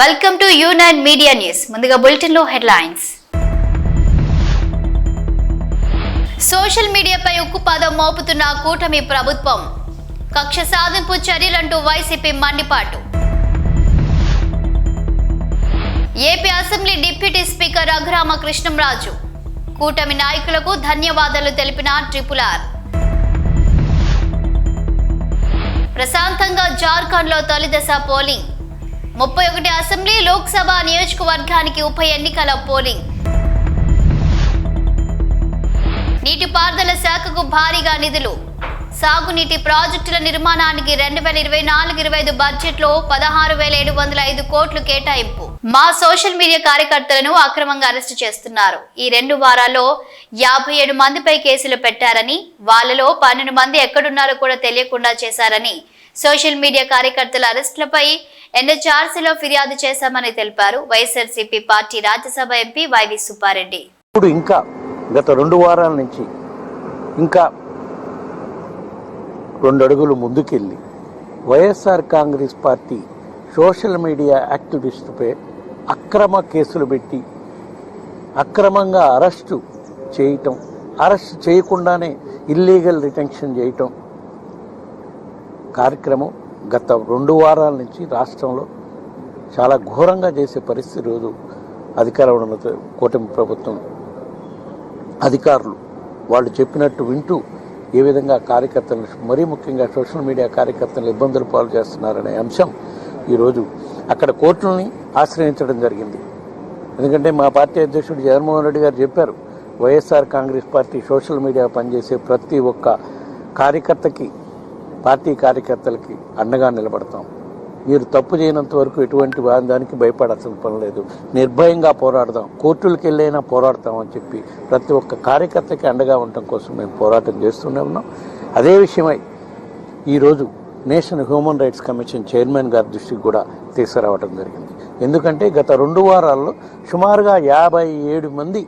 Welcome to యూనైన్ media news ముందుగా బులెటిన్లో హెడ్లైన్స్. సోషల్ మీడియాపై ఉక్కుపాదం మోపుతున్న కూటమి ప్రభుత్వం. కక్ష సాధింపు చర్యలంటూ YCP మండిపాటు. AP assembly deputy speaker Raghurama Krishnamraju కూటమి నాయకులకు ధన్యవాదాలు తెలిపిన ట్రిపుల్ ఆర్. ప్రశాంతంగా జార్ఖండ్లో తొలిదశ పోలింగ్. ముప్పై ఒకటి అసెంబ్లీ లోక్సభ నియోజకవర్గానికి ఉప ఎన్నికల పోలింగ్. నీటిపారుదల శాఖకు భారీగా నిధులు. సాగునీటి ప్రాజెక్టుల నిర్మాణానికి రెండు వేల ఇరవై నాలుగు ఇరవై ఐదు బడ్జెట్లో పదహారు వేల ఏడు వందల ఐదు కోట్లు కేటాయింపు. మా సోషల్ మీడియా కార్యకర్తలను అక్రమంగా అరెస్టు చేస్తున్నారు. ఈ రెండు వారాల్లో యాభై ఏడు మందిపై కేసులు పెట్టారని వాళ్ళలో పన్నెండు మంది ఎక్కడున్నారో కూడా తెలియకుండా చేశారని సోషల్ మీడియా కార్యకర్తల అరెస్టులపై ఎన్హెచ్ఆర్సీలో ఫిర్యాదు చేశామని తెలిపారు. YSRCP party Rajya Sabha MP YV Subbareddy. ఇప్పుడు ఇంకా గత రెండు వారాల నుంచి ఇంకా రెండు అడుగులు ముందుకెళ్ళి YSR Congress party social media యాక్టివిస్టుపై అక్రమ కేసులు పెట్టి అక్రమంగా అరెస్టు చేయటం అరెస్ట్ చేయకుండానే ఇల్లీగల్ రిటెన్షన్ చేయటం కార్యక్రమం గత రెండు వారాల నుంచి రాష్ట్రంలో చాలా ఘోరంగా చేసే పరిస్థితి రోజు అధికారంలో ఉన్న కూటమి ప్రభుత్వం అధికారులు వాళ్ళు చెప్పినట్టు వింటూ ఏ విధంగా కార్యకర్తలను మరీ ముఖ్యంగా సోషల్ మీడియా కార్యకర్తలను ఇబ్బందులు పాలు చేస్తున్నారనే అంశం ఈరోజు అక్కడ కోర్టుల్ని ఆశ్రయించడం జరిగింది. ఎందుకంటే మా పార్టీ అధ్యక్షుడు జగన్మోహన్ రెడ్డి గారు చెప్పారు YSR Congress party social media పనిచేసే ప్రతి ఒక్క కార్యకర్తకి పార్టీ కార్యకర్తలకి అండగా నిలబడతాం. మీరు తప్పు చేయనంత వరకు ఎటువంటి వా- దానికి భయపడాల్సిన పని లేదు. నిర్భయంగా పోరాడదాం. కోర్టులకు వెళ్ళైనా పోరాడతామని చెప్పి ప్రతి ఒక్క కార్యకర్తకి అండగా ఉండటం కోసం మేము పోరాటం చేస్తూనే ఉన్నాం. అదే విషయమై ఈరోజు national human rights commission chairman గారి దృష్టికి కూడా తీసుకురావడం జరిగింది. ఎందుకంటే గత రెండు వారాల్లో సుమారుగా యాభై ఏడు మంది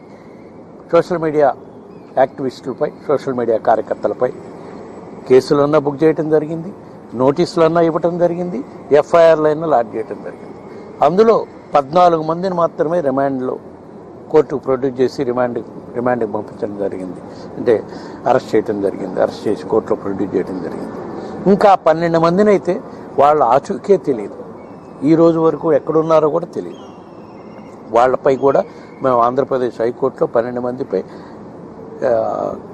సోషల్ మీడియా యాక్టివిస్టులపై సోషల్ మీడియా కార్యకర్తలపై కేసులన్నా బుక్ చేయటం జరిగింది నోటీసులన్నా ఇవ్వటం జరిగింది ఎఫ్ఐఆర్లైనా లాడ్ చేయడం జరిగింది. అందులో పద్నాలుగు మందిని మాత్రమే రిమాండ్లో కోర్టుకు ప్రొడ్యూస్ చేసి రిమాండ్ రిమాండ్కి పంపించడం జరిగింది. అంటే అరెస్ట్ చేయడం జరిగింది అరెస్ట్ చేసి కోర్టులో ప్రొడ్యూస్ చేయడం జరిగింది. ఇంకా పన్నెండు మందిని అయితే వాళ్ళ ఆచూకే తెలియదు ఈ రోజు వరకు ఎక్కడున్నారో కూడా తెలియదు వాళ్ళపై కూడా మేము ఆంధ్రప్రదేశ్ హైకోర్టులో పన్నెండు మందిపై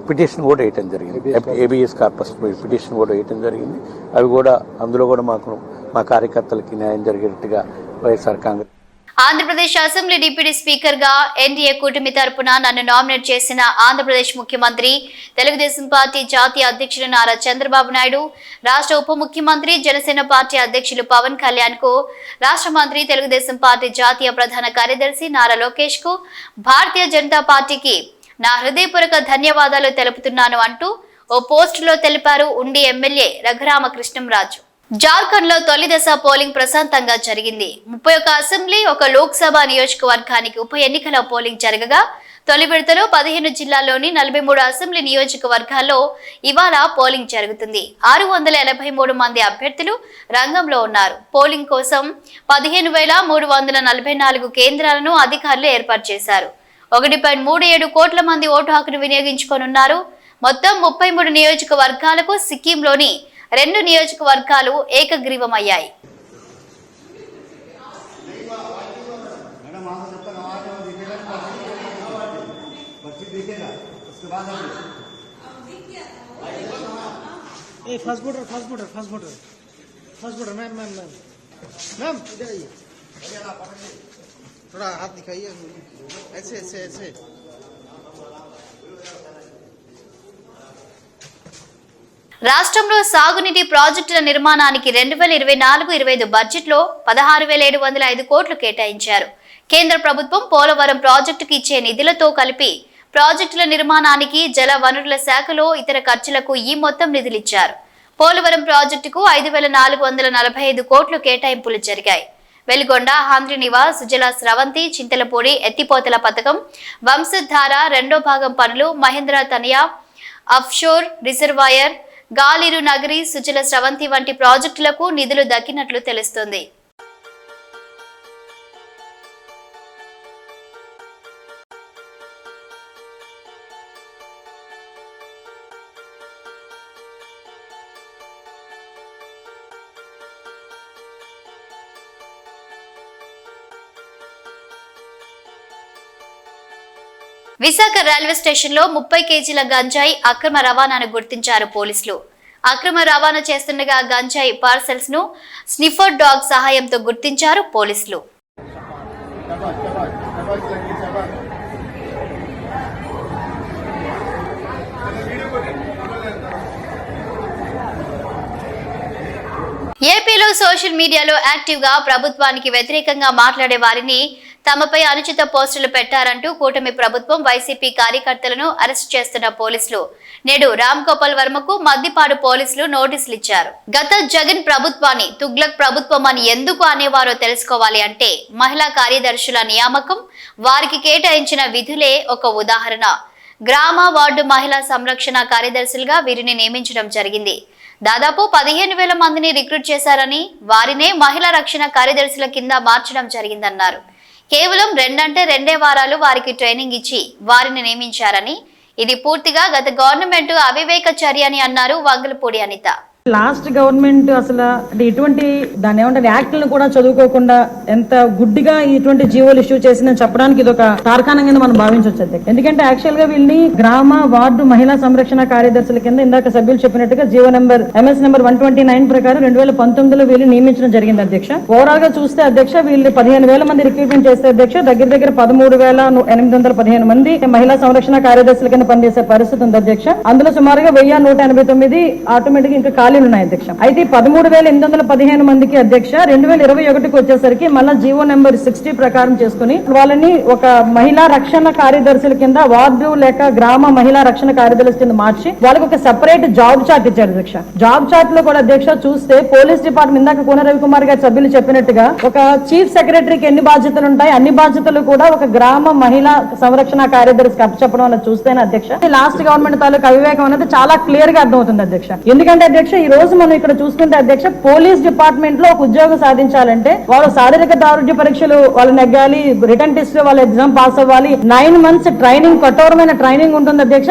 పిటిషన్ కూడా వేయటం జరిగింది. ఏబిఎస్ కార్పస్ పిటిషన్ కూడా వేయటం జరిగింది. అవి కూడా అందులో కూడా మాకు మా కార్యకర్తలకి న్యాయం జరిగేట్టుగా YSR Congress Andhra Pradesh assembly deputy స్పీకర్గా ఎన్డీఏ కూటమి తరపున నన్ను నామినేట్ చేసిన ఆంధ్రప్రదేశ్ ముఖ్యమంత్రి తెలుగుదేశం పార్టీ జాతీయ అధ్యక్షులు నారా చంద్రబాబు నాయుడు రాష్ట్ర ఉప ముఖ్యమంత్రి జనసేన పార్టీ అధ్యక్షులు పవన్ కళ్యాణ్కు రాష్ట్ర మంత్రి తెలుగుదేశం పార్టీ జాతీయ ప్రధాన కార్యదర్శి నారా లోకేష్కు భారతీయ జనతా పార్టీకి నా హృదయపూర్వక ధన్యవాదాలు తెలుపుతున్నాను అంటూ ఓ పోస్టులో తెలిపారు ఉండి ఎమ్మెల్యే రఘురామ కృష్ణంరాజు జార్ఖండ్లో తొలి దశ పోలింగ్ ప్రశాంతంగా జరిగింది. ముప్పై ఒక అసెంబ్లీ ఒక లోక్సభ నియోజకవర్గానికి ఉప ఎన్నికల పోలింగ్ జరగగా తొలి విడతలో పదిహేను జిల్లాల్లోని నలభై మూడు అసెంబ్లీ నియోజకవర్గాల్లో ఇవాళ పోలింగ్ జరుగుతుంది. ఆరు వందల ఎనభై మూడు మంది అభ్యర్థులు రంగంలో ఉన్నారు. పోలింగ్ కోసం పదిహేను వేల మూడు వందల నలభై నాలుగు కేంద్రాలను అధికారులు ఏర్పాటు చేశారు. ఒకటి పాయింట్ మూడు ఏడు కోట్ల మంది ఓటు హక్కును వినియోగించుకోనున్నారు మొత్తం ముప్పై మూడు నియోజకవర్గాలకు సిక్కింలోని రెండు నియోజకవర్గాలు ఏకగ్రీవమయ్యాయి a fast border fast border fast border fast border ma'am ma'am ma'am ma'am इधर आइए थोड़ा हाथ दिखाइए ऐसे ऐसे ऐसे రాష్ట్రంలో సాగునీటి ప్రాజెక్టుల నిర్మాణానికి రెండు వేల ఇరవై నాలుగు ఇరవై ఐదు బడ్జెట్లో పదహారు వేల ఏడు వందల ఐదు కోట్లు కేటాయించారు కేంద్ర ప్రభుత్వం పోలవరం ప్రాజెక్టుకు ఇచ్చే నిధులతో కలిపి ప్రాజెక్టుల నిర్మాణానికి జల వనరుల శాఖలో ఇతర ఖర్చులకు ఈ మొత్తం నిధులిచ్చారు పోలవరం ప్రాజెక్టుకు ఐదు వేల నాలుగు వందల నలభై ఐదు కోట్లు కేటాయింపులు జరిగాయి వెలిగొండ ఆంధ్ర నివాస్ సుజల స్రవంతి చింతలపూడి ఎత్తిపోతల పథకం వంశధార రెండో భాగం పనులు మహేంద్ర తనియా అఫ్షోర్ రిజర్వాయర్ గాలిరు నగరి సుజల స్రవంతి వంటి ప్రాజెక్టులకు నిధులు దక్కినట్లు తెలుస్తోంది. విశాఖ రైల్వే స్టేషన్లో ముప్పై కేజీల గంజాయి అక్రమ రవాణాను గుర్తించారు పోలీసులు. అక్రమ రవాణా చేస్తుండగా గంజాయి పార్సెల్స్ను స్నిఫర్ డాగ్ సహాయంతో గుర్తించారు పోలీసులు. ఏపీలో సోషల్ మీడియాలో యాక్టివ్గా ప్రభుత్వానికి వ్యతిరేకంగా మాట్లాడే వారిని తమపై అనుచిత పోస్టులు పెట్టారంటూ కూటమి ప్రభుత్వం వైసీపీ కార్యకర్తలను అరెస్ట్ చేస్తున్న పోలీసులు. నేడు రామ్ గోపాల్ వర్మకు మద్దిపాడు పోలీసులు నోటీసులు ఇచ్చారు. గత జగన్ ప్రభుత్వాన్ని తుగ్లక్ ప్రభుత్వం అని ఎందుకు అనేవారో తెలుసుకోవాలి అంటే మహిళా కార్యదర్శుల నియామకం వారికి కేటాయించిన విధులే ఒక ఉదాహరణ. గ్రామ వార్డు మహిళా సంరక్షణ కార్యదర్శులుగా వీరిని నియమించడం జరిగింది. దాదాపు పదిహేను వేల మందిని రిక్రూట్ చేశారని వారినే మహిళా రక్షణ కార్యదర్శుల కింద మార్చడం జరిగిందన్నారు. కేవలం రెండంటే రెండే వారాలు వారికి ట్రైనింగ్ ఇచ్చి వారిని నియమించారని. ఇది పూర్తిగా గత గవర్నమెంట్ అవివేక చర్య అని అన్నారు వంగలపూడి అనిత. లాస్ట్ గవర్నమెంట్ అసలు అంటే ఇటువంటి దాన్ని ఏమంటారు యాక్ట్లను కూడా చదువుకోకుండా ఎంత గుడ్డిగా ఇటువంటి జీవోలు ఇష్యూ చేసిందని చెప్పడానికి ఇది ఒక తార్కాణం కింద మనం భావించవచ్చు ఎందుకంటే యాక్చువల్గా వీళ్ళని గ్రామ వార్డు మహిళా సంరక్షణ కార్యదర్శుల కింద ఇందాక సభ్యులు చెప్పినట్టుగా GO number MS number one twenty nine ప్రకారం రెండు వేల పంతొమ్మిదిలో వీళ్ళు నియమించడం జరిగింది అధ్యక్ష. ఓవరాల్గా చూస్తే అధ్యక్ష వీళ్ళు పదిహేను వేల మంది రిక్రూట్మెంట్ చేస్తే అధ్యక్ష దగ్గర దగ్గర పదమూడు వేల ఎనిమిది వందల పదిహేను మంది మహిళా సంరక్షణ కార్యదర్శుల కింద పనిచేసే పరిస్థితి ఉంది అధ్యక్ష. అందులో సుమారుగా వెయ్యి నూట ఎనభై తొమ్మిది ఆటోమేటిక్ ఇంకా ఖాళీలు ఉన్నాయి అధ్యక్ష. అయితే పదమూడు వేల ఎనిమిది వందల పదిహేను మందికి అధ్యక్ష రెండు వేల ఇరవై ఒకటికి వచ్చేసరికి మళ్ళా జీవో నెంబర్ సిక్స్టీ ప్రకారం చేసుకుని వాళ్ళని ఒక మహిళా రక్షణ కార్యదర్శుల కింద వార్డు లేక గ్రామ మహిళా రక్షణ కార్యదర్శుల కింద మార్చి వాళ్ళకి ఒక సెపరేట్ జాబ్ చార్ట్ ఇచ్చారు అధ్యక్ష. జాబ్ చార్ట్లో కూడా అధ్యక్ష చూస్తే పోలీస్ డిపార్ట్మెంట్ ఇందాక కోన రవికుమార్ గారి సభ్యులు చెప్పినట్టుగా ఒక చీఫ్ సెక్రటరీకి ఎన్ని బాధ్యతలు ఉంటాయి అన్ని బాధ్యతలు కూడా ఒక గ్రామ మహిళా సంరక్షణ కార్యదర్శికి అప్పచెప్పడం అనేది చూస్తేనే అధ్యక్ష. లాస్ట్ గవర్నమెంట్ తాలూకు అవివేకం అనేది చాలా క్లియర్గా అర్థమవుతుంది అధ్యక్ష. ఎందుకంటే అధ్యక్ష ఈ రోజు మనం ఇక్కడ చూసుకుంటే అధ్యక్ష పోలీస్ డిపార్ట్మెంట్లో ఒక ఉద్యోగం సాధించాలంటే వాళ్ళు శారీరక దారుఢ్య పరీక్షలు వాళ్ళు నెగ్గాలి రిటర్న్ టెస్ట్లో వాళ్ళు ఎగ్జామ్ పాస్ అవ్వాలి. నైన్ మంత్స్ ట్రైనింగ్ కఠోరమైన ట్రైనింగ్ ఉంటుంది అధ్యక్ష.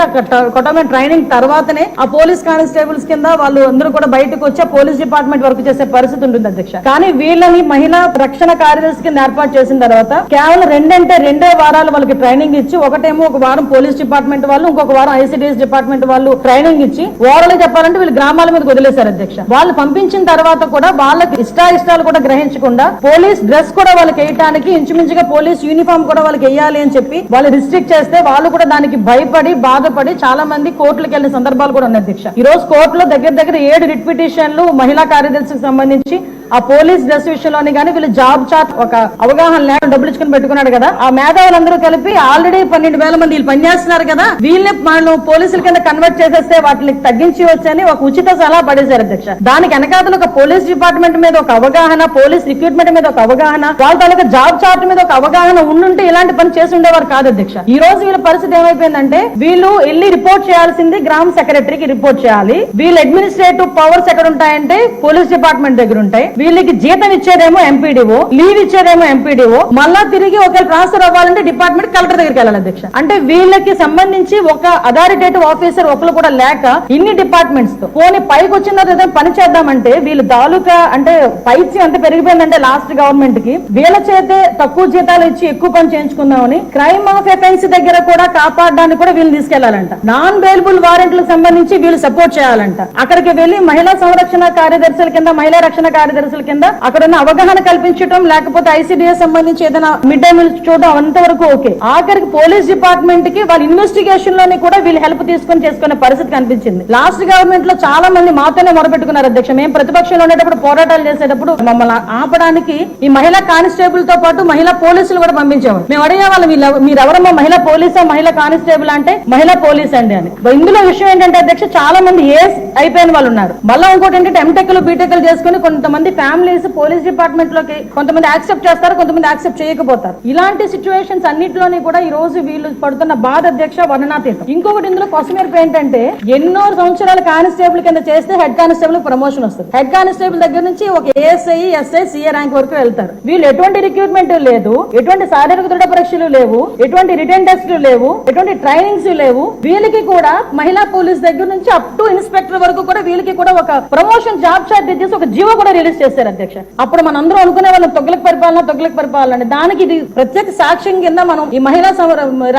కఠోరమైన ట్రైనింగ్ తర్వాతనే ఆ పోలీస్ కానిస్టేబుల్స్ కింద వాళ్ళు అందరూ కూడా బయటకు వచ్చి పోలీస్ డిపార్ట్మెంట్ వర్క్ చేసే పరిస్థితి ఉంటుంది అధ్యక్ష. కానీ వీళ్ళని మహిళా రక్షణ కార్యదర్శి కింద ఏర్పాటు చేసిన తర్వాత కేవలం రెండంటే రెండే వారాలు వాళ్ళకి ట్రైనింగ్ ఇచ్చి ఒకటేమో ఒక వారం పోలీస్ డిపార్ట్మెంట్ వాళ్ళు ఇంకొక వారం ఐసిడిఎస్ డిపార్ట్మెంట్ వాళ్ళు ట్రైనింగ్ ఇచ్చి ఓవరాల్ చెప్పాలంటే వీళ్ళు గ్రామాల మీద వదిలేశారు అధ్యక్ష. వాళ్ళు పంపించిన తర్వాత కూడా వాళ్ళకి ఇష్టాయిష్టాలు కూడా గ్రహించకుండా పోలీస్ డ్రెస్ కూడా వాళ్ళకి వేయటానికి ఇంచుమించుగా పోలీస్ యూనిఫామ్ కూడా వాళ్ళకి వేయాలి అని చెప్పి వాళ్ళు రిస్ట్రిక్ట్ చేస్తే వాళ్ళు కూడా దానికి భయపడి బాధపడి చాలా మంది కోర్టులకు వెళ్ళిన సందర్భాలు కూడా ఉన్నాయి అధ్యక్ష. ఈ రోజు కోర్టులో దగ్గర దగ్గర ఏడు రిట్ పిటిషన్లు మహిళా కార్యదర్శికి సంబంధించి ఆ పోలీస్ డ్రెస్ విషయంలోని కానీ వీళ్ళు జాబ్ చార్ట్ ఒక అవగాహన లేక డబ్బులు ఇచ్చుకుని పెట్టుకున్నాడు కదా. ఆ మేధావులందరూ కలిపి ఆల్రెడీ పన్నెండు వేల మంది వీళ్ళు పనిచేస్తున్నారు కదా. వీళ్ళని మనం పోలీసుల కింద కన్వర్ట్ చేసేస్తే వాటిని తగ్గించి వచ్చని ఒక ఉచిత సలహా పడేశారు అధ్యక్ష. దానికి వెనకాతలు ఒక పోలీస్ డిపార్ట్మెంట్ మీద ఒక అవగాహన పోలీస్ రిక్రూట్మెంట్ మీద ఒక అవగాహన వాళ్ళ తాలూకా జాబ్ చార్ట్ మీద ఒక అవగాహన ఉండుంటే ఇలాంటి పని చేసి ఉండేవారు కాదు అధ్యక్ష. ఈ రోజు వీళ్ళ పరిస్థితి ఏమైపోయిందంటే వీళ్ళు వెళ్ళి రిపోర్ట్ చేయాల్సింది గ్రామ సెక్రటరీకి రిపోర్ట్ చేయాలి. వీళ్ళ అడ్మినిస్ట్రేటివ్ పవర్స్ ఎక్కడ ఉంటాయంటే పోలీస్ డిపార్ట్మెంట్ దగ్గర ఉంటాయి. వీళ్ళకి జీతం ఇచ్చేదేమో ఎంపీడీఓ లీవ్ ఇచ్చేదేమో ఎంపీడీఓ మళ్ళా తిరిగి ఒకవేళ ట్రాన్స్ఫర్ అవ్వాలంటే డిపార్ట్మెంట్ కలెక్టర్ దగ్గరికి వెళ్ళాలి అధ్యక్ష. అంటే వీళ్ళకి సంబంధించి ఒక అథారిటేటివ్ ఆఫీసర్ ఒకరు కూడా లేక ఇన్ని డిపార్ట్మెంట్స్తో. పోనీ పైకి వచ్చిన తర్వాత పని చేద్దామంటే వీళ్ళు తాలూకా అంటే పైత్యం ఎంత పెరిగిపోయిందంటే లాస్ట్ గవర్నమెంట్కి వీళ్ళ చేతే తక్కువ జీతాలు ఇచ్చి ఎక్కువ పని చేయించుకుందామని క్రైమ్ ఆఫ్ ఎఫెన్స్ దగ్గర కూడా కాపాడడానికి కూడా వీళ్ళు తీసుకెళ్ళాలంట. నాన్ బెయిలబుల్ వారెంట్లకు సంబంధించి వీళ్ళు సపోర్ట్ చేయాలంట. అక్కడికి వెళ్ళి మహిళా సంరక్షణ కార్యదర్శుల కింద మహిళా రక్షణ కార్యదర్శి కార్యదర్శుల కింద అక్కడ ఉన్న అవగాహన కల్పించడం లేకపోతే ఐసీడీఎస్ సంబంధించి ఏదైనా మిడ్ డే మీల్స్ చూడడం అంతవరకు ఓకే. ఆఖరికి పోలీస్ డిపార్ట్మెంట్కి వాళ్ళ ఇన్వెస్టిగేషన్లోని కూడా వీళ్ళు హెల్ప్ తీసుకొని చేసుకునే పరిస్థితి కనిపించింది. లాస్ట్ గవర్నమెంట్లో చాలా మంది మాతోనే మొరపెట్టుకున్నారు అధ్యక్ష. మేము ప్రతిపక్షంలో ఉండేటప్పుడు పోరాటాలు చేసేటప్పుడు మమ్మల్ని ఆపడానికి ఈ మహిళా కానిస్టేబుల్తో పాటు మహిళా పోలీసులు కూడా పంపించేవారు మేము అడిగేవాళ్ళం వీళ్ళ- మీరెవరమ్మా? మహిళా పోలీసా? మహిళా కానిస్టేబుల్? అంటే మహిళా పోలీస్ అండి అని. ఇందులో విషయం ఏంటంటే అధ్యక్ష చాలా మంది ఏస్ అయిపోయిన వాళ్ళు ఉన్నారు. మళ్ళీ ఇంకోటి ఏంటంటే ఎంటెక్లు బీటెక్లు చేసుకుని కొంతమంది ఫ్యామిలీస్ పోలీస్ డిపార్ట్మెంట్లోకి కొంతమంది యాక్సెప్ట్ చేస్తారు కొంతమంది యాక్సెప్ట్ చేయకపోతారు. ఇలాంటి సిచ్యువేషన్స్ అన్నింటిలోని కూడా ఈ రోజు వీళ్ళు పడుతున్న బాధ అధ్యక్ష వర్ణనాతీతం. ఇంకొకటి ఇందులో కొసమేరపు ఏంటంటే ఎన్నో సంవత్సరాలు కానిస్టేబుల్ కింద చేస్తే హెడ్ కానిస్టేబుల్ ప్రమోషన్ వస్తుంది. హెడ్ కానిస్టేబుల్ దగ్గర నుంచి ఒక ఏఎస్ఐ ఎస్ఐ సిఏ ర్యాంక్ వరకు వెళ్తారు. వీళ్ళు ఎటువంటి రిక్రూట్మెంట్ లేదు ఎటువంటి శారీరక దృఢ పరీక్షలు లేవు ఎటువంటి రిటర్న్ టెస్ట్లు లేవు ఎటువంటి ట్రైనింగ్స్ లేవు. వీళ్ళకి కూడా మహిళా పోలీస్ దగ్గర నుంచి అప్ టు ఇన్స్పెక్టర్ వరకు కూడా వీళ్ళకి కూడా ఒక ప్రమోషన్ జాబ్ చార్ట్ ఇచ్చేసి ఒక జీవో కూడా రిలీజ్ చేశారు అధ్యక్ష. అప్పుడు మనందరం అనుకునే వాళ్ళం తొగ్గులకు పరిపాలన తొగ్గులకు పరిపాలన దానికి ఇది ప్రత్యేక సాక్ష్యం కింద మనం ఈ మహిళా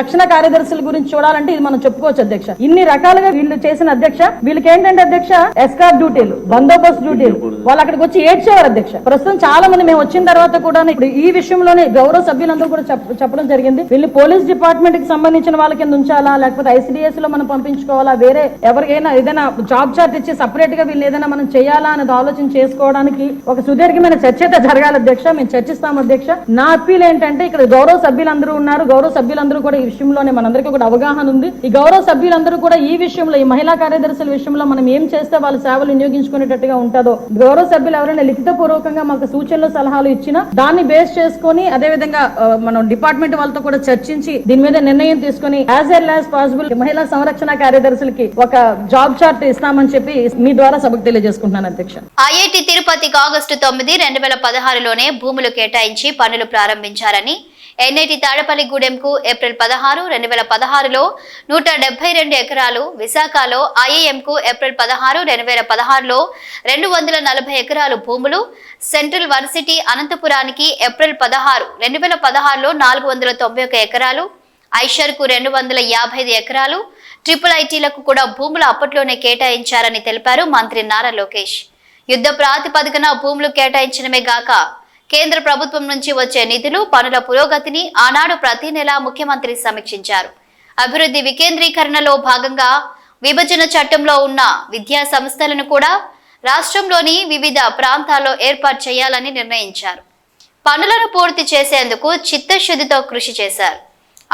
రక్షణ కార్యదర్శుల గురించి చూడాలంటే ఇది మనం చెప్పుకోవచ్చు అధ్యక్ష. ఇన్ని రకాలుగా వీళ్ళు చేసిన అధ్యక్ష వీళ్ళకి ఏంటంటే అధ్యక్ష ఎస్కార్ డ్యూటీలు బందోబస్తు డ్యూటీలు వాళ్ళు అక్కడికి వచ్చి ఏడ్చేవారు అధ్యక్ష. ప్రస్తుతం చాలా మంది మేము వచ్చిన తర్వాత కూడా ఇప్పుడు ఈ విషయంలోనే గౌరవ సభ్యులందరూ కూడా చెప్పడం జరిగింది. వీళ్ళు పోలీస్ డిపార్ట్మెంట్కి సంబంధించిన వాళ్ళ కింద ఉంచాలా లేకపోతే ఐసిడిఎస్లో మనం పంపించుకోవాలా వేరే ఎవరికైనా ఏదైనా జాబ్ చార్ట్ ఇచ్చి సపరేట్గా వీళ్ళు ఏదైనా మనం చేయాలా అనేది ఆలోచన చేసుకోవడానికి ఒక సుదీర్ఘమైన చర్చ అయితే జరగాలి అధ్యక్ష మేము చర్చిస్తాం అధ్యక్ష. నా అప్పీల్ ఏంటంటే ఇక్కడ గౌరవ సభ్యులందరూ ఉన్నారు. గౌరవ సభ్యులందరూ కూడా ఈ విషయంలోనే మనందరికీ కూడా అవగాహన ఉంది. ఈ గౌరవ సభ్యులందరూ కూడా ఈ విషయంలో ఈ మహిళా కార్యదర్శుల విషయంలో మనం ఏం చేస్తే వాళ్ళ సేవలు వినియోగించుకునేటట్టుగా ఉంటుందో. గౌరవ సభ్యులు ఎవరైనా లిఖిత పూర్వకంగా మాకు సూచనలు సలహాలు ఇచ్చినా దాన్ని బేస్ చేసుకొని అదే విధంగా మనం డిపార్ట్మెంట్ వాళ్ళతో కూడా చర్చించి దీని మీద నిర్ణయం తీసుకొని యాజ్ ఎల్ యాజ్ పాసిబుల్ మహిళా సంరక్షణ కార్యదర్శులకి ఒక జాబ్ చార్ట్ ఇస్తామని చెప్పి మీ ద్వారా సభకు తెలియజేసుకుంటున్నాను అధ్యక్ష. ఐఐటి తిరుపతి ఆగస్టు తొమ్మిది రెండు వేల పదహారులోనే భూములు కేటాయించి పనులు ప్రారంభించారని ఎన్ఐటి తాడపల్లిగూడెంకు ఏప్రిల్ పదహారు రెండు వేల పదహారులో నూట డెబ్బై రెండు ఎకరాలు విశాఖలో ఐఏఎంకు ఏప్రిల్ పదహారు రెండు వేల పదహారులో రెండు వందల నలభై ఎకరాలు భూములు సెంట్రల్ వర్సిటీ అనంతపురానికి ఏప్రిల్ పదహారు రెండు వేల పదహారులో నాలుగు వందల తొంభై ఒక ఎకరాలు ఐషర్కు రెండు వందల యాభై ఐదు ఎకరాలు ట్రిపుల్ ఐటీలకు కూడా భూములు అప్పట్లోనే కేటాయించారని తెలిపారు మంత్రి నారా లోకేష్. యుద్ధ ప్రాతిపదికన భూములు కేటాయించడమే గాక కేంద్ర ప్రభుత్వం నుంచి వచ్చే నిధులు పనుల పురోగతిని ఆనాడు ప్రతి నెలా ముఖ్యమంత్రి సమీక్షించారు. అభివృద్ధి వికేంద్రీకరణలో భాగంగా విభజన చట్టంలో ఉన్న విద్యా సంస్థలను కూడా రాష్ట్రంలోని వివిధ ప్రాంతాల్లో ఏర్పాటు చేయాలని నిర్ణయించారు. పనులను పూర్తి చేసేందుకు చిత్తశుద్ధితో కృషి చేశారు.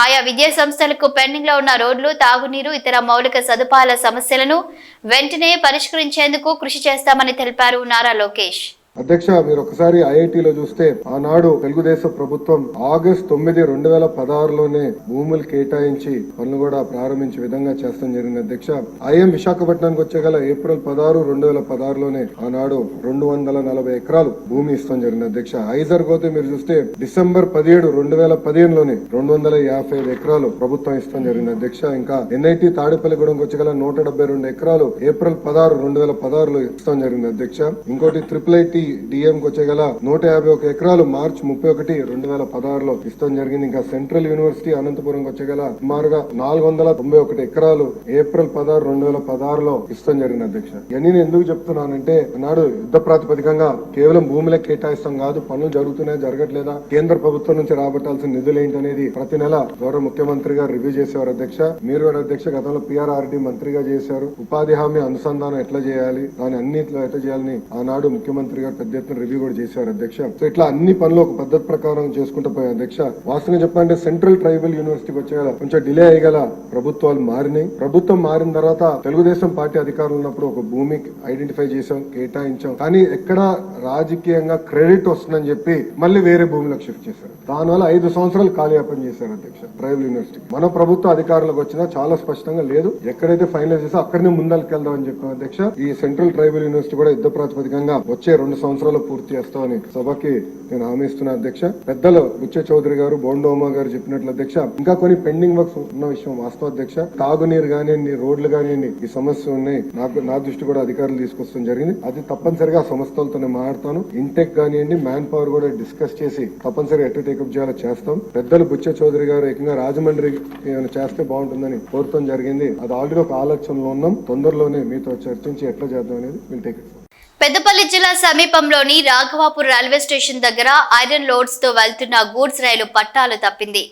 ఆయా విద్యా సంస్థలకు పెండింగ్లో ఉన్న రోడ్లు తాగునీరు ఇతర మౌలిక సదుపాయాల సమస్యలను వెంటనే పరిష్కరించేందుకు కృషి చేస్తామని తెలిపారు నారా లోకేష్. అధ్యక్ష మీరు ఒకసారి ఐఐటిలో చూస్తే ఆనాడు తెలుగుదేశం ప్రభుత్వం ఆగస్ట్ తొమ్మిది రెండు వేల పదహారులోనే భూములు కేటాయించి పనులు కూడా ప్రారంభించే విధంగా చేస్తాం జరిగింది. అధ్యక్ష ఐఎం విశాఖపట్నానికి వచ్చే గల ఏప్రిల్ పదహారు రెండు వేల పదహారులోనే ఆనాడు రెండు వందల నలభై ఎకరాలు భూమి ఇస్తాం జరిగింది. అధ్యక్ష ఐజర్ పోతే మీరు చూస్తే డిసెంబర్ పదిహేడు రెండు వేల పదిహేనులోనే రెండు వందల యాభై ఐదు ఎకరాలు ప్రభుత్వం ఇస్తాం జరిగింది. అధ్యక్ష ఇంకా ఎన్ఐటి తాడేపల్లిగూడెంకి వచ్చే గల నూట డెబ్బై రెండు ఎకరాలు ఏప్రిల్ పదహారు రెండు వేల పదహారులో ఇస్తాం జరిగింది. అధ్యక్ష ఇంకోటి ట్రిపుల్ ఐటీ డిఎం వచ్చే గల నూట యాభై ఒక ఎకరాలు మార్చి ముప్పై ఒకటి రెండు వేల పదహారులో ఇస్తాం జరిగింది. ఇంకా సెంట్రల్ యూనివర్సిటీ అనంతపురం వచ్చే గల సుమారుగా నాలుగు వందల తొంభై ఒకటి ఎకరాలు ఏప్రిల్ పదహారు రెండు వేల పదహారులో ఇస్తాం జరిగింది అధ్యక్ష. ఇవన్నీ నేను ఎందుకు చెప్తున్నానంటే నాడు యుద్ధ ప్రాతిపదికంగా కేవలం భూములే కేటాయిస్తాం కాదు పనులు జరుగుతున్నాయా జరగట్లేదా? కేంద్ర ప్రభుత్వం నుంచి రాబట్టాల్సిన నిధులు ఏంటనేది ప్రతి నెల గౌరవ ముఖ్యమంత్రి గారు రివ్యూ చేసేవారు అధ్యక్ష. మీరు కూడా అధ్యక్ష గతంలో పిఆర్ఆర్డి మంత్రిగా చేశారు. ఉపాధి హామీ అనుసంధానం ఎట్లా చేయాలి? దాని అన్నిట్లో ఎట్లా చేయాలని ఆనాడు ముఖ్యమంత్రి గారు పెద్ద ఎత్తున రివ్యూ కూడా చేశారు అధ్యక్ష. సో ఇట్లా అన్ని పనులు ఒక పద్ధతి ప్రకారం చేసుకుంటూ పోయాయి అధ్యక్ష. వాస్తవంగా చెప్పాలంటే సెంట్రల్ ట్రైబల్ యూనివర్సిటీకి వచ్చే కొంచెం డిలే అయ్యగల ప్రభుత్వాలు మారినాయి. ప్రభుత్వం మారిన తర్వాత తెలుగుదేశం పార్టీ అధికారులు ఉన్నప్పుడు ఒక భూమి ఐడెంటిఫై చేశాం కేటాయించాం. కానీ ఎక్కడ రాజకీయంగా క్రెడిట్ వస్తుందని చెప్పి మళ్ళీ వేరే భూమిలోకి షిఫ్ట్ చేశారు. దానివల్ల ఐదు సంవత్సరాలు కాలయాపన చేశారు అధ్యక్ష ట్రైబల్ యూనివర్సిటీ మన ప్రభుత్వ అధికారులకు వచ్చినా చాలా స్పష్టంగా లేదు. ఎక్కడైతే ఫైనల్ చేసో అక్కడనే ముందరికి వెళ్దాం అని చెప్పాం అధ్యక్ష. ఈ సెంట్రల్ ట్రైబల్ యూనివర్సిటీ కూడా యుద్ధ ప్రాతిపదికంగా వచ్చే రెండు సంవత్సరాలు పూర్తి చేస్తామని సభకి నేను హామీ ఇస్తున్నా అధ్యక్ష. పెద్దలు బుచ్చ చౌదరి గారు బోండోమా గారు చెప్పినట్లు అధ్యక్ష. ఇంకా కొన్ని పెండింగ్ వర్క్స్ ఉన్న విషయం వాస్తవ అధ్యక్ష. తాగునీరు కానివ్వండి రోడ్లు కానివ్వండి ఈ సమస్య ఉన్నాయి. నాకు నా దృష్టి కూడా అధికారులు తీసుకొస్తాం జరిగింది. అది తప్పనిసరిగా సంస్థలతోనే మాట్లాడతాను. ఇంటెక్ కానివ్వండి మ్యాన్ పవర్ కూడా డిస్కస్ చేసి తప్పనిసరిగా ఎట్లా టేకప్ చేయాలో చేస్తాం. పెద్దలు బుచ్చ చౌదరి గారు ఏకంగా రాజమండ్రి ఏమైనా చేస్తే బాగుంటుందని కోరుతాం జరిగింది. అది ఆల్రెడీ ఒక ఆలోచనలో ఉన్నాం. తొందరలోనే మీతో చర్చించి ఎట్లా చేద్దాం అనేది విల్ టేక్ ఇట్ పెద్దపల్లి జిల్లా సమీపంలోని రాఘవాపూర్ రైల్వే స్టేషన్ దగ్గర ఐరన్ లోడ్స్తో వెళ్తున్న గూడ్స్ రైలు పట్టాలు తప్పింది.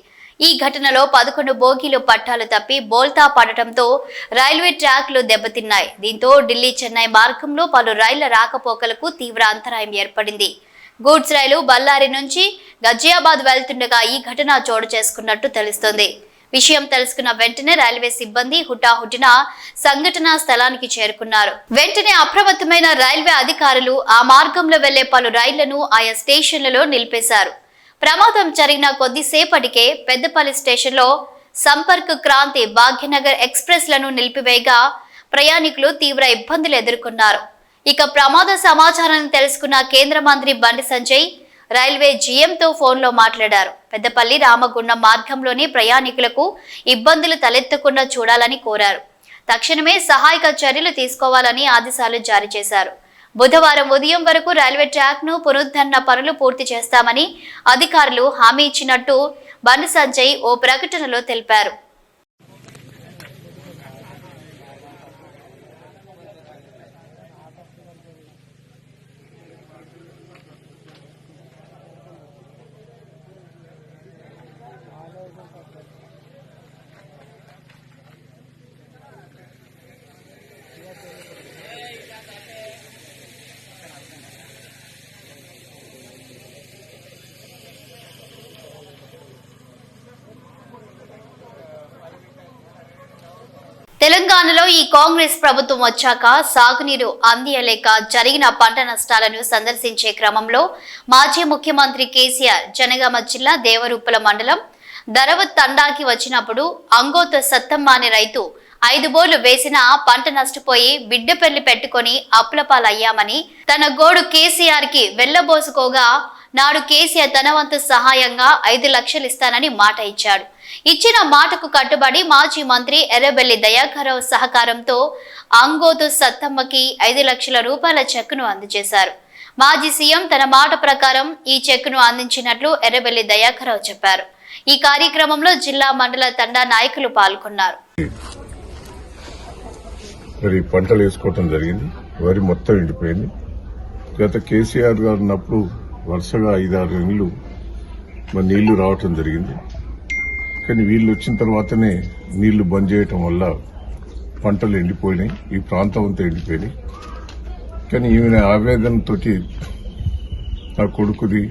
ఈ ఘటనలో పదకొండు బోగీలు పట్టాలు తప్పి బోల్తా పడటంతో రైల్వే ట్రాక్లు దెబ్బతిన్నాయి. దీంతో ఢిల్లీ చెన్నై మార్గంలో పలు రైళ్ళ రాకపోకలకు తీవ్ర అంతరాయం ఏర్పడింది. గూడ్స్ రైలు బళ్ళారి నుంచి గజియాబాద్ వెళ్తుండగా ఈ ఘటన చోటు చేసుకున్నట్టు తెలుస్తోంది. విషయం తెలుసుకున్న వెంటనే రైల్వే సిబ్బంది హుటాహుటిన సంఘటనా స్థలానికి చేరుకున్నారు. వెంటనే అప్రమత్తమైన రైల్వే అధికారులు ఆ మార్గంలో వెళ్ళే పలు రైళ్ళను ఆయా స్టేషన్లలో నిలిపేశారు. ప్రమాదం జరిగిన కొద్దిసేపటికే పెద్దపల్లి స్టేషన్లో సంపర్క్ క్రాంతి భాగ్యనగర్ ఎక్స్ప్రెస్లను నిలిపివేయగా ప్రయాణికులు తీవ్ర ఇబ్బందులు ఎదుర్కొన్నారు. ఇక ప్రమాద సమాచారాన్ని తెలుసుకున్న కేంద్ర మంత్రి బండి సంజయ్ రైల్వే జీఎంతో ఫోన్లో మాట్లాడారు. పెద్దపల్లి రామగుండం మార్గంలోని ప్రయాణికులకు ఇబ్బందులు తలెత్తకుండా చూడాలని కోరారు. తక్షణమే సహాయక చర్యలు తీసుకోవాలని ఆదేశాలు జారీ చేశారు. బుధవారం ఉదయం వరకు రైల్వే ట్రాక్ను పునరుద్ధరణ పనులు పూర్తి చేస్తామని అధికారులు హామీ ఇచ్చినట్టు బండి సంజయ్ ఓ ప్రకటనలో తెలిపారు. తెలంగాణలో ఈ కాంగ్రెస్ ప్రభుత్వం వచ్చాక సాగునీరు అందియలేక జరిగిన పంట నష్టాలను సందర్శించే క్రమంలో మాజీ ముఖ్యమంత్రి కేసీఆర్ జనగామ జిల్లా దేవరూపల మండలం దరవత్ తండాకి వచ్చినప్పుడు అంగోత సత్తమ్మ అనే రైతు ఐదు బోర్లు వేసినా పంట నష్టపోయి బిడ్డ పెళ్ళి పెట్టుకొని అప్పులపాలయ్యామని తన గోడు కేసీఆర్కి వెళ్ళబోసుకోగా నాడు కేసీఆర్ ధనవంతు సహాయంగా ఐదు లక్షలు ఇస్తానని మాట ఇచ్చాడు. ఇచ్చిన మాటకు కట్టుబడి మాజీ మంత్రి ఎర్రబెల్లి దయాకరావు సహకారంతో అంగోతు సత్తమ్మకి ఐదు లక్షల రూపాయల చెక్కును అందజేశారు. మాజీ సీఎం తన మాట ప్రకారం ఈ చెక్కును అందించినట్లు ఎర్రబెల్లి దయాకరావు చెప్పారు. ఈ కార్యక్రమంలో జిల్లా మండల తండా నాయకులు పాల్గొన్నారు. మరి పంటలు వేసుకోవటం జరిగింది. వరి మొత్తం ఎండిపోయింది. గత కేసీఆర్ గారు ఉన్నప్పుడు వరుసగా ఐదారు నెలలు మరి నీళ్ళు రావటం జరిగింది. కానీ వీళ్ళు వచ్చిన తర్వాతనే నీళ్ళు బంద్ చేయటం వల్ల పంటలు ఎండిపోయినాయి. ఈ ప్రాంతం అంతా ఎండిపోయినాయి. కానీ ఈమె ఆవేదనతో నా కొడుకుది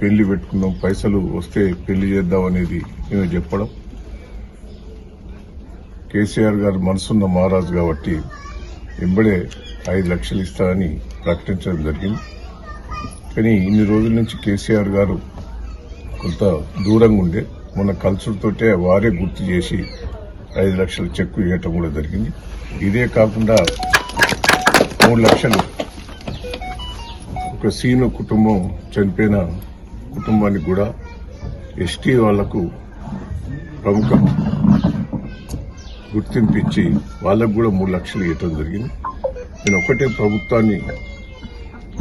పెళ్ళి పెట్టుకుందాం పైసలు వస్తే పెళ్ళి చేద్దాం అనేది ఈమె చెప్పడం. కేసీఆర్ గారు మనసున్న మహారాజు కాబట్టి ఎంబడే ఐదు లక్షలు ఇస్తానని ప్రకటించడం జరిగింది. కానీ ఇన్ని రోజుల నుంచి కేసీఆర్ గారు కొంత దూరంగా ఉండే మన కల్చర్తోటే వారే గుర్తు చేసి ఐదు లక్షల చెక్కు ఇవ్వటం కూడా జరిగింది. ఇదే కాకుండా మూడు లక్షలు ఒక సీను కుటుంబం చనిపోయిన కుటుంబానికి కూడా ఎస్టీ వాళ్ళకు ప్రముఖ గుర్తింపు ఇచ్చి వాళ్ళకు కూడా మూడు లక్షలు ఇవ్వటం జరిగింది. నేను ఒకటే ప్రభుత్వాన్ని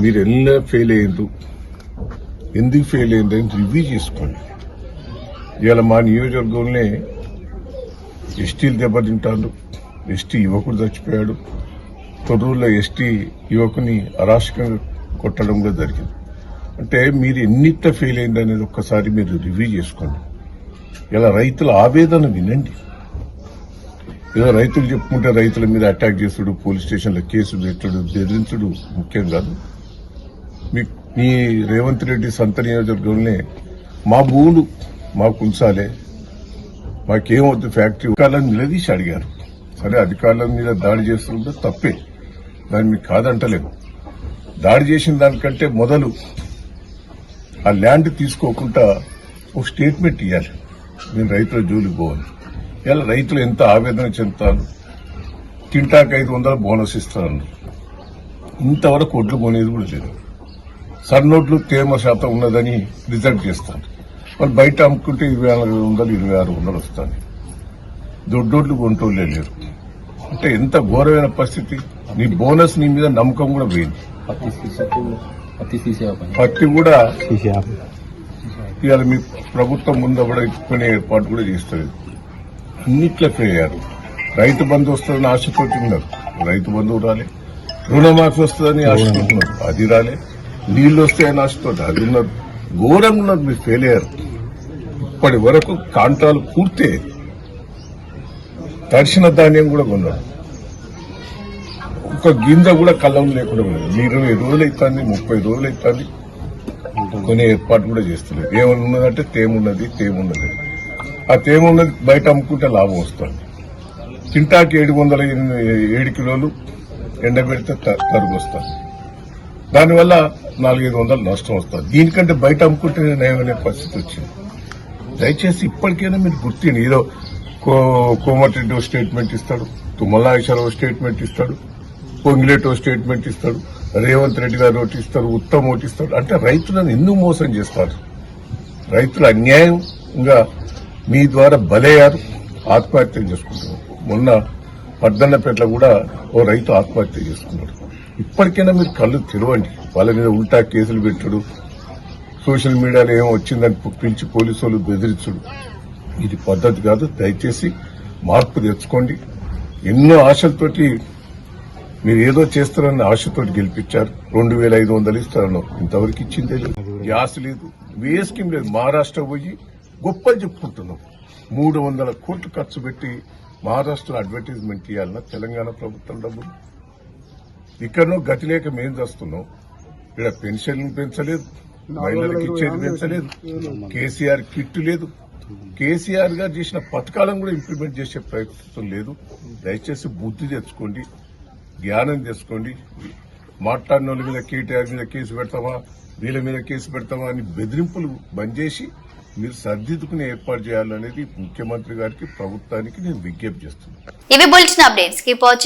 మీరు ఎలా ఫెయిల్ అయ్యిండ్రు. ఎందుకు ఫెయిల్ అయ్యిందని అని రివ్యూ చేసుకోండి. ఇవాళ మా నియోజకవర్గంలోనే ఎస్టీలు దెబ్బతింటాడు ఎస్టీ యువకుడు చచ్చిపోయాడు. తొర్రూరులో ఎస్టీ యువకుని అరాచకంగా కొట్టడం కూడా జరిగింది. అంటే మీరు ఎన్నిట్ట ఫెయిల్ అయింది అనేది ఒక్కసారి మీరు రివ్యూ చేసుకోండి. ఇలా రైతుల ఆవేదన వినండి. ఏదో రైతులు చెప్పుకుంటే రైతుల మీద అటాక్ చేసుడు పోలీస్ స్టేషన్లో కేసులు పెట్టడు బెదిరించడు ముఖ్యం కాదు. మీ మీ రేవంత్ రెడ్డి సొంత నియోజకవర్గంలోనే మా భూములు మాకు ఉంచాలే మాకేమవుతుంది ఫ్యాక్టరీ అధికారులను నిలదీసి అడిగారు. సరే అధికారుల మీద దాడి చేస్తుంటే తప్పే. దాన్ని మీకు కాదంటలేము. దాడి చేసిన దానికంటే మొదలు ఆ ల్యాండ్ తీసుకోకుండా ఒక స్టేట్మెంట్ ఇవ్వాలి నేను రైతుల జోలికి పోవాలి. ఇలా రైతులు ఎంత ఆవేదన చెందుతారు? తింటాక ఐదు వందల బోనస్ ఇస్తారు ఇంతవరకు ఒడ్లు కొనేది కూడా లేదు. సన్నోట్లు తేమ శాతం ఉన్నదని రిజెక్ట్ చేస్తారు వాళ్ళు బయట అమ్ముకుంటే ఇరవై నాలుగు వందలు ఇరవై ఆరు వందలు వస్తాయి. దొడ్డోట్లు కొంటోళ్ళే లేరు. అంటే ఎంత ఘోరమైన పరిస్థితి. నీ బోనస్ నీ మీద నమ్మకం కూడా పోయింది. పత్తి కూడా ఇవాళ మీ ప్రభుత్వం ముందు కూడా కొనే ఏర్పాటు కూడా చేస్తుంది అన్నిట్లో ఫెయిల్ అయ్యారు. రైతు బంధు వస్తుందని ఆశతోటి ఉన్నారు. రైతు బంధువు రాలే. రుణమాఫీ వస్తుందని ఆశతోటున్నారు అది రాలే. నీళ్ళు వస్తే ఆశతోటి అది ఉన్నది ఘోరంగా ఉన్నది మీరు ఫెయిల్ అయ్యారు ఇప్పటి వరకు కాంట్రాలు పూర్తి తడిసిన ధాన్యం కూడా కొన్నాడు. ఒక గింజ కూడా కళ్ళం లేకుండా ఉన్నది ఇరవై రోజులు అవుతుంది ముప్పై రోజులు అవుతుంది కొనే ఏర్పాటు కూడా చేస్తున్నారు. ఏమన్నదంటే ఉన్నదంటే తేమున్నది తేమున్నది ఆ తేమున్నది బయట అమ్ముకుంటే లాభం వస్తుంది. కింటాకి ఏడు వందల ఎనిమిది- ఏడు కిలోలు ఎండబెడితే త- తరుగు వస్తుంది. దానివల్ల నాలుగైదు వందలు నష్టం వస్తుంది. దీనికంటే బయట అమ్ముకుంటే నయమనే పరిస్థితి వచ్చింది. దయచేసి ఇప్పటికైనా మీరు గుర్తిండి ఏదో కో- కోమటిరెడ్డి ఓ స్టేట్మెంట్ ఇస్తాడు తుమ్మలాశ్వర స్టేట్మెంట్ ఇస్తాడు పొంగిలేట్ స్టేట్మెంట్ ఇస్తాడు రేవంత్ రెడ్డి గారు ఒకటి ఇస్తారు ఉత్తమ్ ఒకటి ఇస్తాడు. అంటే రైతులను ఎందుకు మోసం చేస్తారు? రైతులు అన్యాయంగా మీ ద్వారా బలయ్యారు ఆత్మహత్యలు చేసుకుంటున్నారు. మొన్న పద్దన్నపేటలో కూడా ఓ రైతు ఆత్మహత్య చేసుకున్నాడు. ఇప్పటికైనా మీరు కళ్ళు తెరవండి. వాళ్ళ మీద ఉల్టా కేసులు పెట్టుడు. సోషల్ మీడియాలో ఏమో వచ్చిందని పిలిచి పోలీసు వాళ్ళు బెదిరించుడు. ఇది పద్ధతి కాదు. దయచేసి మార్పు తెచ్చుకోండి. ఎన్నో ఆశలతోటి మీరు ఏదో చేస్తారన్న ఆశతో గెలిపించారు. రెండు వేల ఐదు వందలు ఇస్తారన్న ఇంతవరకు ఇచ్చిందే లేదు. గ్యాస్ లేదు. ఏ స్కీమ్ లేదు. మహారాష్ట్ర పోయి గొప్పలు చెప్పుకుంటున్నాం. మూడు వందల కోట్లు ఖర్చు పెట్టి మహారాష్ట్ర అడ్వర్టైజ్మెంట్ ఇవ్వాలన్న తెలంగాణ ప్రభుత్వం డబ్బులు. ఇక్కడనో గతి లేక మేం చేస్తున్నాం. ఇక్కడ పెన్షన్లు పెంచలేదు మహిళలకు ఇచ్చేది పెంచలేదు కేసీఆర్ కిట్ లేదు. కేసీఆర్ గారు చేసిన పథకాలను కూడా ఇంప్లిమెంట్ చేసే ప్రయత్నం లేదు. దయచేసి బుద్ధి తెచ్చుకోండి జ్ఞానం తెచ్చుకోండి. మాట్లాడిన వాళ్ళ మీద కేటీఆర్ మీద కేసు పెడతామా వీళ్ళ మీద కేసు పెడతామా అని బెదిరింపులు బంద్ చేసి మీరు సర్దిద్దుకుని ఏర్పాటు చేయాలనేది ముఖ్యమంత్రి గారికి ప్రభుత్వానికి నేను విజ్ఞప్తి చేస్తున్నాను. ఇవి బులెటిన్ అప్డేట్స్. Keep watching.